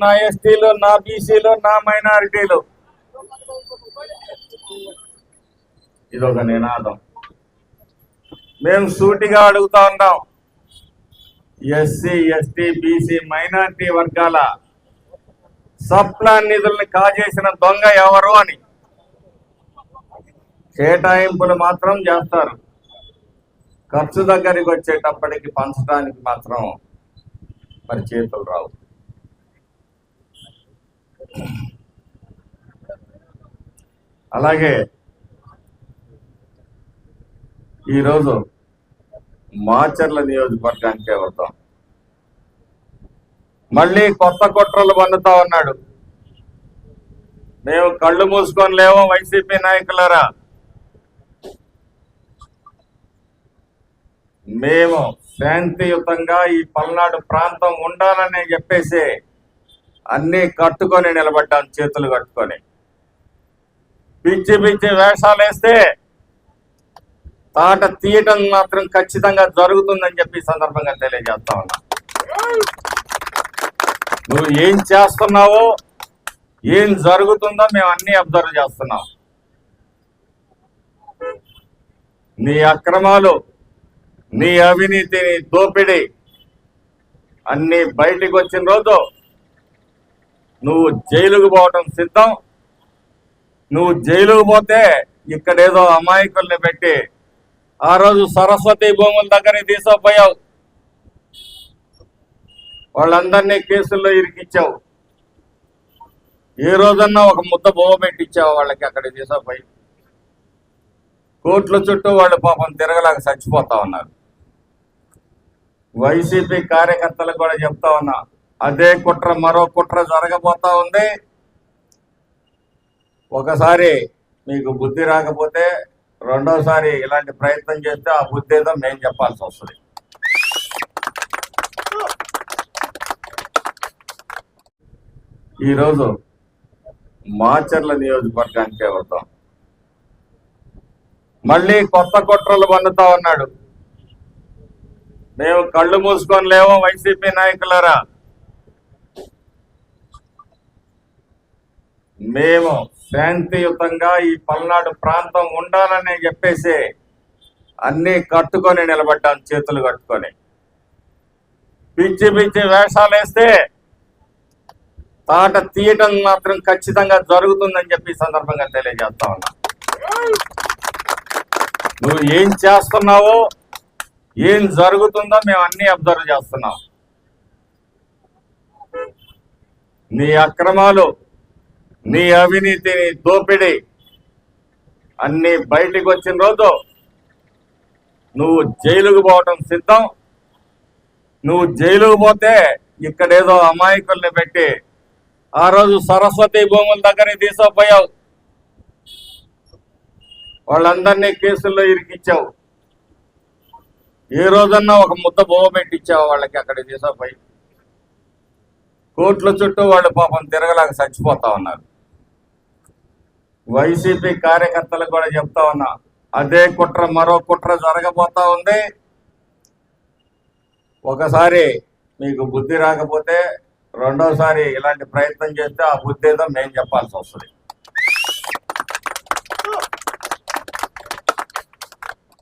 నా ఎస్టీలు నా బీసీలు నా మైనారిటీలు. ఇదొక నినాదం. మేము సూటిగా అడుగుతా ఉన్నాం. ఎస్సీ ఎస్టీ బీసీ మైనారిటీ వర్గాల సప్లాన్ నిధుల్ని కాజేసిన దొంగ ఎవరు అని కేటాయింపులు మాత్రం చేస్తారు. ఖర్చు దగ్గరికి వచ్చేటప్పటికి పంచడానికి మాత్రం మరి చేతులు రావు. అలాగే ఈరోజు మాచర్ల నియోజకవర్గానికే వద్దాం. మళ్ళీ కొత్త కుట్రలు పన్నుతా ఉన్నాడు. మేము కళ్ళు మూసుకొని లేవో వైసీపీ నాయకులరా? మేము శాంతియుతంగా ఈ పల్నాడు ప్రాంతం ఉండాలని చెప్పేసి అన్ని కట్టుకొని నిలబడ్డాం చేతులు కట్టుకొని. పిచ్చి పిచ్చి వేషాలు వేస్తే తాట తీయటం మాత్రం ఖచ్చితంగా జరుగుతుందని చెప్పి సందర్భంగా తెలియజేస్తా ఉన్నా. నువ్వు ఏం చేస్తున్నావో ఏం జరుగుతుందో మేము అన్ని అబ్జర్వ్ చేస్తున్నాం. నీ అక్రమాలు నీ అవినీతిని దోపిడీ అన్ని బయటికి వచ్చిన రోజు నువ్వు జైలుకు పోవటం సిద్ధం. నువ్వు జైలుకు పోతే ఇక్కడేదో అమాయకుల్ని పెట్టి ఆ రోజు సరస్వతి భూముల దగ్గర తీసుకుపోయావు. వాళ్ళందరినీ కేసుల్లో ఇరికిచ్చావు. ఏ రోజన్నా ఒక ముద్ద బొమ్మ పెట్టించావు వాళ్ళకి అక్కడ తీసుకుపోయి. కోట్ల చుట్టూ వాళ్ళు పాపం తిరగలేక చచ్చిపోతా ఉన్నారు. వైసీపీ కార్యకర్తలకు కూడా చెప్తా ఉన్నా అదే కుట్ర మరో కుట్ర జరగబోతా ఉంది. ఒకసారి మీకు బుద్ధి రాకపోతే రెండోసారి ఇలాంటి ప్రయత్నం చేస్తే ఆ బుద్ధి ఏదో మేము చెప్పాల్సి వస్తుంది. ఈరోజు మాచర్ల నియోజకవర్గానికే వద్దాం. మళ్ళీ కొత్త కుట్రలు పన్నుతా ఉన్నాడు. మేము కళ్ళు మూసుకొని లేవు వైసీపీ నాయకులారా? మేము శాంతియుతంగా ఈ పల్నాడు ప్రాంతం ఉండాలని చెప్పేసి అన్ని కట్టుకొని నిలబడ్డాం చేతులు కట్టుకొని. పిచ్చి పిచ్చి వేషాలు వేస్తే తాట తీయటం మాత్రం ఖచ్చితంగా జరుగుతుందని చెప్పి సందర్భంగా తెలియజేస్తా ఉన్నా. నువ్వు ఏం చేస్తున్నావో ఏం జరుగుతుందో మేము అన్ని అబ్జర్వ్ చేస్తున్నాం. నీ అక్రమాలు నీ అవినీతి దోపిడి. దోపిడీ అన్ని బయటికి వచ్చిన రోజు నువ్వు జైలుకు పోవటం సిద్ధం. నువ్వు జైలుకు పోతే ఇక్కడేదో అమాయకుల్ని పెట్టి ఆ రోజు సరస్వతి భూముల దగ్గర తీసుకుపోయావు. వాళ్ళందరినీ కేసుల్లో ఇరికిచ్చావు. ఏ రోజన్నా ఒక ముద్ద బొమ్మ పెట్టించావు వాళ్ళకి అక్కడ తీసుకుపోయి. కోట్ల చుట్టూ వాళ్ళు పాపం తిరగలేక చచ్చిపోతా ఉన్నారు. వైసీపీ కార్యకర్తలకు కూడా చెప్తా ఉన్నా. అదే కుట్ర మరో కుట్ర జరగబోతా ఉంది. ఒకసారి మీకు బుద్ధి రాకపోతే రెండోసారి ఇలాంటి ప్రయత్నం చేస్తే ఆ బుద్ధి ఏదో మేము చెప్పాల్సి వస్తుంది.